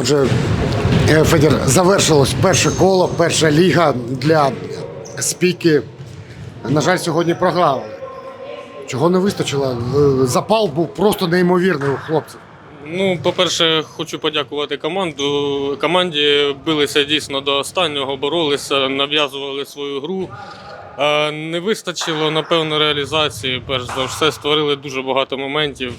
Отже, е, Федір, завершилось перше коло, перша ліга для спіки. На жаль, сьогодні програли. Чого не вистачило? Е, Запал був просто неймовірний у хлопців. Ну, по-перше, хочу подякувати команду. Команді билися дійсно до останнього, боролися, нав'язували свою гру. Е, Не вистачило, напевно, реалізації. Перш за все, створили дуже багато моментів.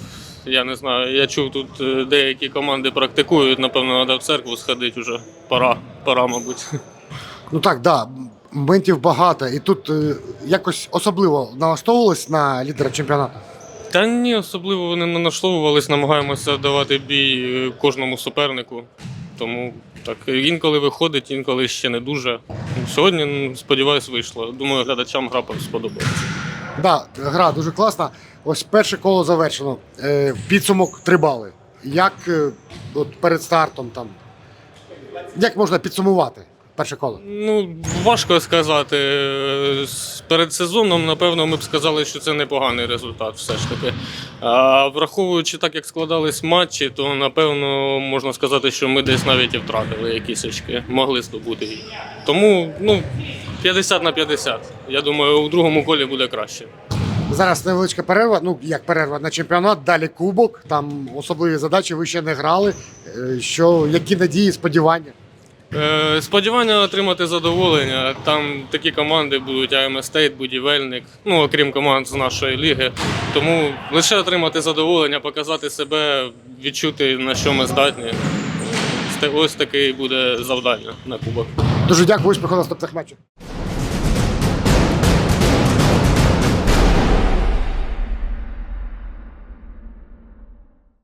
Я не знаю, я чув тут е, деякі команди практикують, напевно, треба в церкву сходити вже. Пора, пора, мабуть. Ну так, да, моментів багато. І тут е, якось особливо налаштовувались на лідера чемпіонату. Та ні, особливо вони не нашловувались, намагаємося давати бій е, кожному супернику. Тому так інколи виходить, інколи ще не дуже. Сьогодні, сподіваюсь, вийшло. Думаю, глядачам гра сподобається. Да, гра дуже класна. Ось перше коло завершено. Е, підсумок три бали. Як е, от перед стартом там. Як можна підсумувати перше коло? Ну, важко сказати. Е, Перед сезоном, напевно, ми б сказали, що це непоганий результат, все ж таки. А враховуючи так, як складались матчі, то напевно можна сказати, що ми десь навіть і втратили якісь очки, могли здобути. Тому ну, 50 на 50. Я думаю, у другому колі буде краще. Зараз невеличка перерва. Ну як перерва на чемпіонат, далі кубок. Там особливі задачі ви ще не грали. Е, Що які надії, сподівання? Е, Сподівання отримати задоволення. Там такі команди будуть АМ Стейт, будівельник, ну окрім команд з нашої ліги. Тому лише отримати задоволення, показати себе, відчути на що ми здатні. Ось таке буде завдання на кубок. Дуже дякую, успіху наступних матчів.